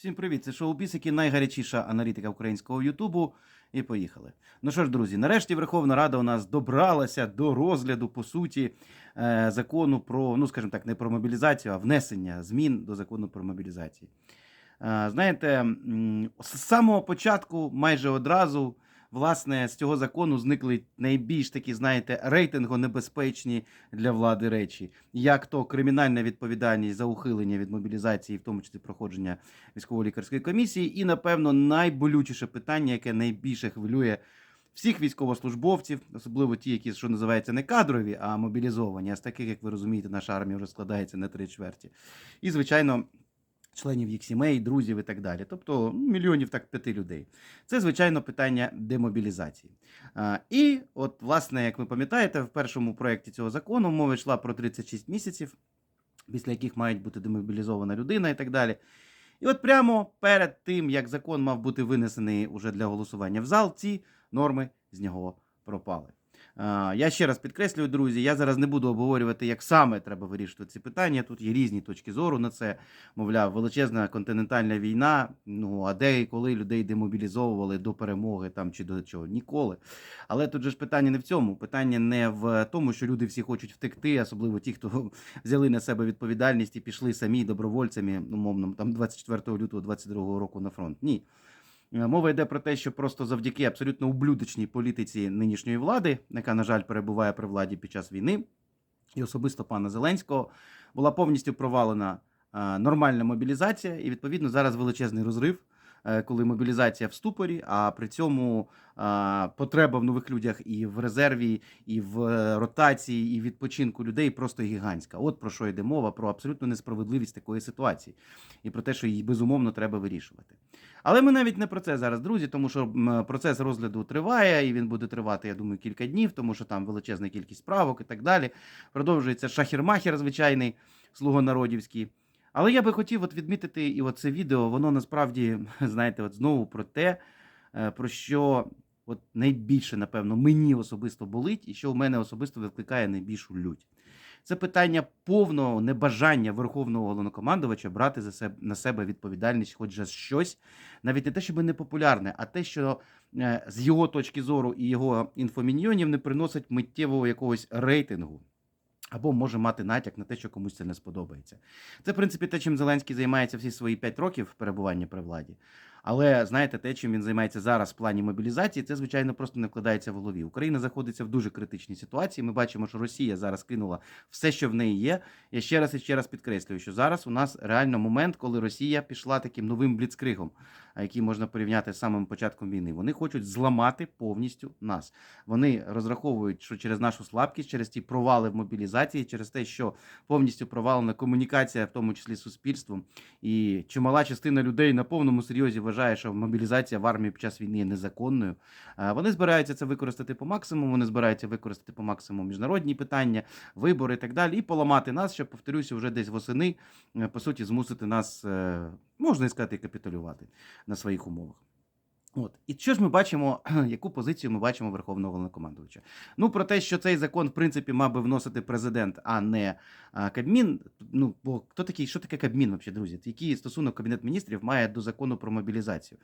Всім привіт! Це шоу Бісики, найгарячіша аналітика українського Ютубу. І поїхали. Ну що ж, друзі, нарешті Верховна Рада у нас добралася до розгляду по суті е, закону про, ну скажімо так, не про мобілізацію, а внесення змін до закону про мобілізацію. Е, знаєте, з самого початку, майже одразу, власне, з цього закону зникли найбільш такі, знаєте, рейтингонебезпечні для влади речі, як то кримінальна відповідальність за ухилення від мобілізації, в тому числі проходження військово-лікарської комісії, і, напевно, найболючіше питання, яке найбільше хвилює всіх військовослужбовців, особливо ті, які що називаються не кадрові, а мобілізовані. А з таких, як ви розумієте, наша армія вже складається на три чверті. І, звичайно. Членів їх сімей, друзів і так далі, тобто ну, мільйонів так п'яти людей. Це звичайно питання демобілізації. А, і от, власне, як ви пам'ятаєте, в першому проєкті цього закону мова йшла про 36 місяців, після яких мають бути демобілізована людина і так далі. І от прямо перед тим, як закон мав бути винесений уже для голосування в зал, ці норми з нього пропали. А, Я ще раз підкреслюю, друзі, я зараз не буду обговорювати, як саме треба вирішувати ці питання. Тут є різні точки зору на це. Мовляв, величезна континентальна війна. Ну а де і коли людей демобілізовували до перемоги там чи до чого? Ніколи. Але тут же ж питання не в цьому. Питання не в тому, що люди всі хочуть втекти, особливо ті, хто взяли на себе відповідальність і пішли самі добровольцями, умовно, там 24 лютого 22 року на фронт. Ні. Е, Мова йде про те, що просто завдяки абсолютно ублюдочній політиці нинішньої влади, яка, на жаль, перебуває при владі під час війни, і особисто пана Зеленського, була повністю провалена е, нормальна мобілізація, і відповідно зараз величезний розрив, коли мобілізація в ступорі, а при цьому е, потреба в нових людях і в резерві, і в е, ротації, і відпочинку людей просто гігантська. От про що йде мова, про абсолютну несправедливість такої ситуації, і про те, що її безумовно треба вирішувати. Але ми навіть не про це зараз, друзі, тому що процес розгляду триває, і він буде тривати, я думаю, кілька днів, тому що там величезна кількість правок і так далі. Продовжується шахір-махер звичайний, слугонародівський. Але я би хотів от відмітити, і от це відео, воно насправді, знаєте, от знову про те, е, про що от найбільше, напевно, мені особисто болить, і що в мене особисто викликає найбільшу лють. Це питання повного небажання верховного головнокомандувача брати за себе на себе відповідальність, хоч за щось, навіть не те, щоб непопулярне, а те, що е, з його точки зору і його інфоміньйонів не приносить миттєвого якогось рейтингу. Або може мати натяк на те, що комусь це не сподобається. Це, в принципі, те, чим Зеленський займається всі свої 5 років перебування при владі. Але знаєте, те, чим він займається зараз в плані мобілізації, це звичайно просто не вкладається в голові. Україна знаходиться в дуже критичній ситуації. Ми бачимо, що Росія зараз кинула все, що в неї є. Я ще раз і ще раз підкреслюю, що зараз у нас реально момент, коли Росія пішла таким новим бліцкригом, який можна порівняти з самим початком війни. Вони хочуть зламати повністю нас. Вони розраховують, що через нашу слабкість, через ті провали в мобілізації, через те, що повністю провалена комунікація, в тому числі з суспільством, і чимала частина людей на повному серйозі вважає, що мобілізація в армії під час війни є незаконною. Вони збираються це використати по максимуму. Вони збираються використати по максимуму міжнародні питання, вибори і так далі, і поламати нас, щоб повторюся, вже десь восени е, по суті змусити нас, е, можна і сказати, капітулювати на своїх умовах. От і що ж ми бачимо, яку позицію ми бачимо Верховного Головнокомандувача? Ну про те, що цей закон в принципі мав би вносити президент, а не Кабмін. Ну бо хто такий, що таке Кабмін, взагалі, друзі? Який стосунок Кабінет міністрів має до закону про мобілізацію?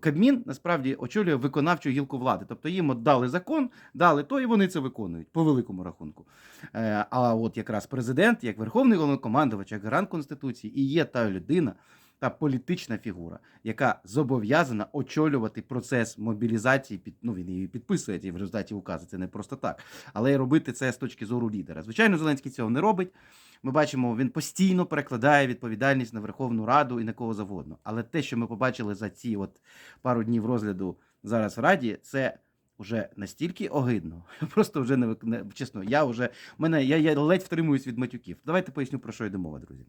Кабмін насправді очолює виконавчу гілку влади, тобто їм дали закон, дали то, і вони це виконують по великому рахунку. Е, а от якраз президент, як верховний головнокомандувач, як гарант конституції, і є та людина, та політична фігура, яка зобов'язана очолювати процес мобілізації. Під ну він її підписує ті в результаті указу. Це не просто так, але й робити це з точки зору лідера. Звичайно, Зеленський цього не робить. Ми бачимо, він постійно перекладає відповідальність на Верховну Раду і на кого завгодно. Але те, що ми побачили за ці от пару днів розгляду зараз в Раді, це вже настільки огидно. Просто вже не чесно. Я вже мене я, я ледь втримуюсь від матюків. Давайте поясню про що йде мова, друзі.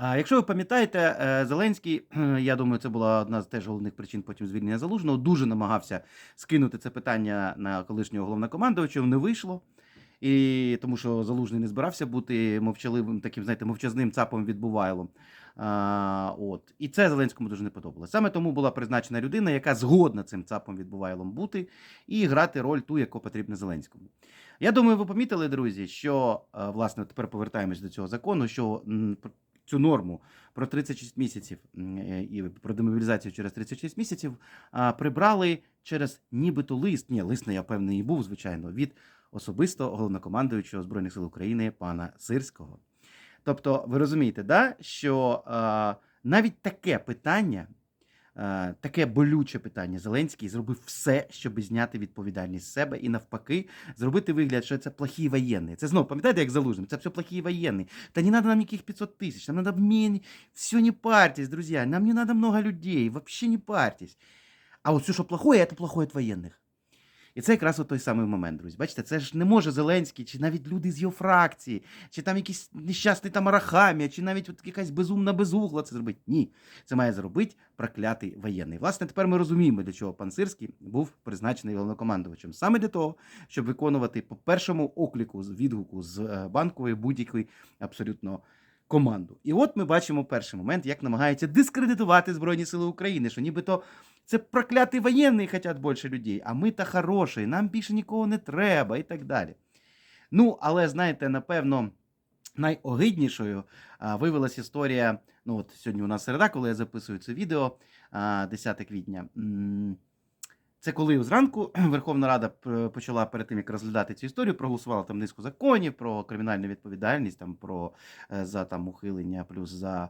Якщо ви пам'ятаєте, е, Зеленський, я думаю, це була одна з теж головних причин потім звільнення залужного, дуже намагався скинути це питання на колишнього головнокомандувача, не вийшло. І тому що залужний не збирався бути мовчаливим, таким, знаєте, мовчазним цапом відбувайлом. А, от. І це Зеленському дуже не подобалося. Саме тому була призначена людина, яка згодна цим цапом відбувайлом бути і грати роль ту, яку потрібно Зеленському. Я думаю, ви помітили, друзі, що е, власне тепер повертаємось до цього закону, що цю норму про 36 місяців е, і про демобілізацію через 36 місяців прибрали через нібито лист. Ні, лист не я певний і був, звичайно, від особисто головнокомандуючого Збройних сил України пана Сирського. Тобто, ви розумієте, да, що навіть таке питання, таке болюче питання, Зеленський зробив все, щоб зняти відповідальність з себе і навпаки зробити вигляд, що це плохий воєнний. Це знову пам'ятаєте, як залужним? Це все плохий воєнний. Та не надо нам яких 500 тисяч, нам надо мне... Все не парьтесь, друзі. нам не надо много людей, вообще не парьтесь. А от все, що плохое, це плохое від воєнних. І це якраз той самий момент, друзі. Бачите, це ж не може Зеленський, чи навіть люди з його фракції, чи там якийсь нещасний там Арахамія, чи навіть от якась безумна безугла це зробить. Ні, це має зробити проклятий воєнний. Власне, тепер ми розуміємо, для чого пан Сирський був призначений головнокомандувачем. Саме для того, щоб виконувати по першому окліку відгуку з е, банкової будь-якої абсолютно команду. І от ми бачимо перший момент, як намагаються дискредитувати Збройні Сили України, що нібито це проклятий воєнний хочуть більше людей, а ми та хороші, нам більше нікого не треба і так далі. Ну, але знаєте, напевно, найогиднішою а, виявилась історія. Ну, от сьогодні у нас середа, коли я записую це відео, а, 10 квітня. Це коли зранку Верховна Рада почала перед тим, як розглядати цю історію, проголосувала там низку законів про кримінальну відповідальність, там про е, за там ухилення, плюс за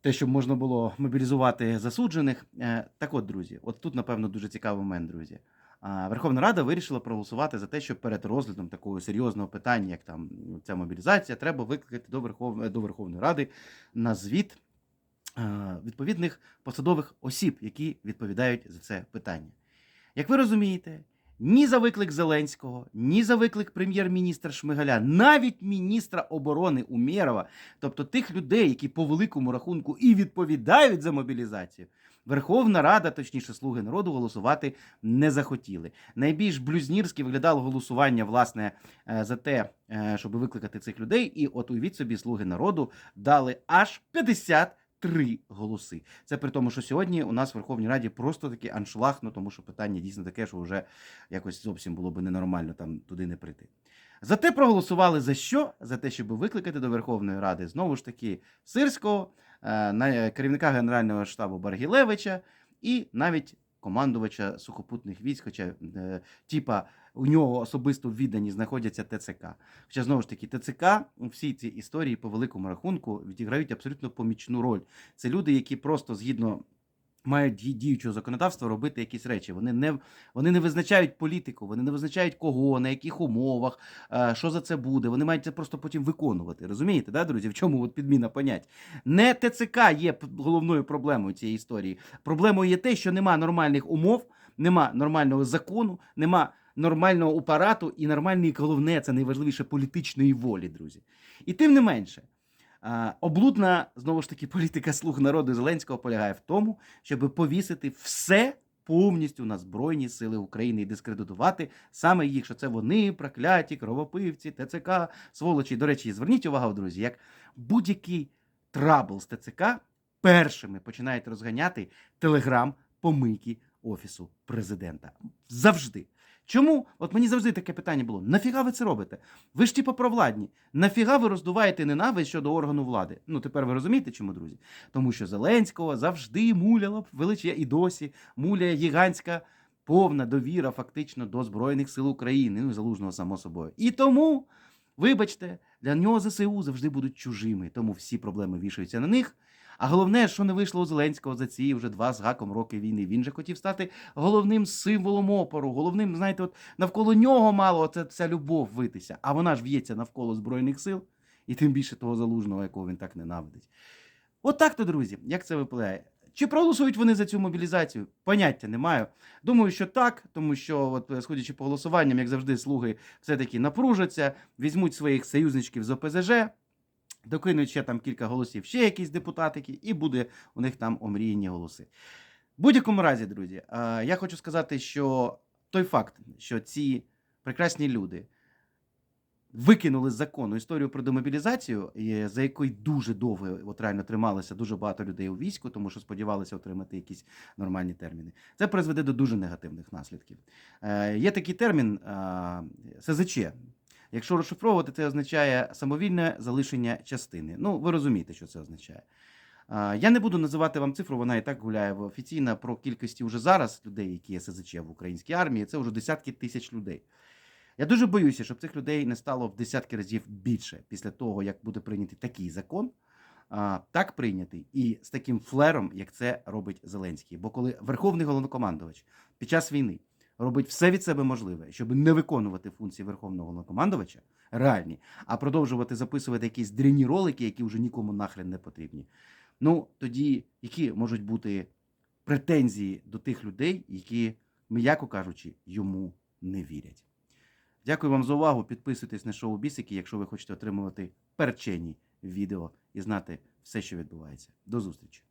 те, щоб можна було мобілізувати засуджених. Е, Так от, друзі, от тут, напевно, дуже цікавий момент, друзі. Верховна Рада вирішила проголосувати за те, що перед розглядом такого серйозного питання, як там ця мобілізація, треба викликати до, Верхов... до Верховної Ради на звіт е, відповідних посадових осіб, які відповідають за це питання. Як ви розумієте, ні за виклик Зеленського, ні за виклик прем'єр-міністра Шмигаля, навіть міністра оборони Умєрова, тобто тих людей, які по великому рахунку і відповідають за мобілізацію, Верховна Рада, точніше, слуги народу, голосувати не захотіли. Найбільш блюзнірськи виглядало голосування власне е, за те, е, щоб викликати цих людей. І от уявіть собі, слуги народу дали аж 53 голоси. Це при тому, що сьогодні у нас в Верховній Раді просто такий аншлаг, ну тому що питання дійсно таке, що вже якось зовсім було би ненормально там туди не прийти. Зате проголосували за що? За те, щоб викликати до Верховної Ради знову ж таки Сирського, е, керівника Генерального штабу Баргілевича і навіть командувача сухопутних військ, хоча е, типа у нього особисто в відданні знаходяться ТЦК. Хоча знову ж таки, ТЦК у всій цій історії по великому рахунку відіграють абсолютно помічну роль. Це люди, які просто згідно мають діючого законодавства робити якісь речі. Вони не, вони не визначають політику, вони не визначають кого, на яких умовах, е, що за це буде. Вони мають це просто потім виконувати. Розумієте, да, друзі? В чому от підміна понять? Не ТЦК є головною проблемою цієї історії. Проблемою є те, що нема нормальних умов, нема нормального закону, нема нормального апарату і нормальної, головне, це найважливіше політичної волі, друзі. І тим не менше. Облудна знову ж таки політика слуг народу Зеленського полягає в тому, щоб повісити все повністю на Збройні Сили України і дискредитувати саме їх, що це вони, прокляті, кровопивці, ТЦК, сволочі. До речі, зверніть увагу, друзі, як будь-який трабл з ТЦК першими починають розганяти телеграм-помийки Офісу президента. Завжди. Чому? От мені завжди таке питання було: нафіга ви це робите? Ви ж типу провладні. Нафіга ви роздуваєте ненависть щодо органу влади? Ну тепер ви розумієте, чому, друзі? Тому що Зеленського завжди муляла величе і досі муляє гігантська повна довіра фактично до Збройних сил України, ну залужного само собою. І тому, вибачте, для нього ЗСУ завжди будуть чужими, тому всі проблеми вішаються на них. А головне, що не вийшло у Зеленського за ці вже два з гаком роки війни. Він же хотів стати головним символом опору, головним, знаєте, от навколо нього мало оце, ця любов витися, а вона ж в'ється навколо Збройних сил, і тим більше того залужного, якого він так ненавидить. От так то, друзі, як це випливає? Чи проголосують вони за цю мобілізацію? Поняття не маю. Думаю, що так, тому що, от, е, сходячи по голосуванням, як завжди, слуги все-таки напружаться, візьмуть своїх союзничків з ОПЗЖ, докинуть ще там кілька голосів, ще якісь депутатики, і буде у них там омріяні голоси. В будь-якому разі, друзі, е, я хочу сказати, що той факт, що ці прекрасні люди викинули з закону історію про демобілізацію, за якою дуже довго от реально трималося дуже багато людей у війську, тому що сподівалися отримати якісь нормальні терміни. Це призведе до дуже негативних наслідків. Е, є такий термін е, СЗЧ. Якщо розшифровувати, це означає самовільне залишення частини. Ну, ви розумієте, що це означає. Я не буду називати вам цифру, вона і так гуляє офіційно про кількості вже зараз людей, які є СЗЧ в українській армії. Це вже десятки тисяч людей. Я дуже боюся, щоб цих людей не стало в десятки разів більше після того, як буде прийнятий такий закон, так прийнятий і з таким флером, як це робить Зеленський. Бо коли Верховний головнокомандувач під час війни робить все від себе можливе, щоб не виконувати функції Верховного головнокомандувача, реальні, а продовжувати записувати якісь дрібні ролики, які вже нікому нахрен не потрібні. Ну тоді які можуть бути претензії до тих людей, які, м'яко кажучи, йому не вірять. Дякую вам за увагу. Підписуйтесь на шоу Бісики, якщо ви хочете отримувати перчені відео і знати все, що відбувається. До зустрічі!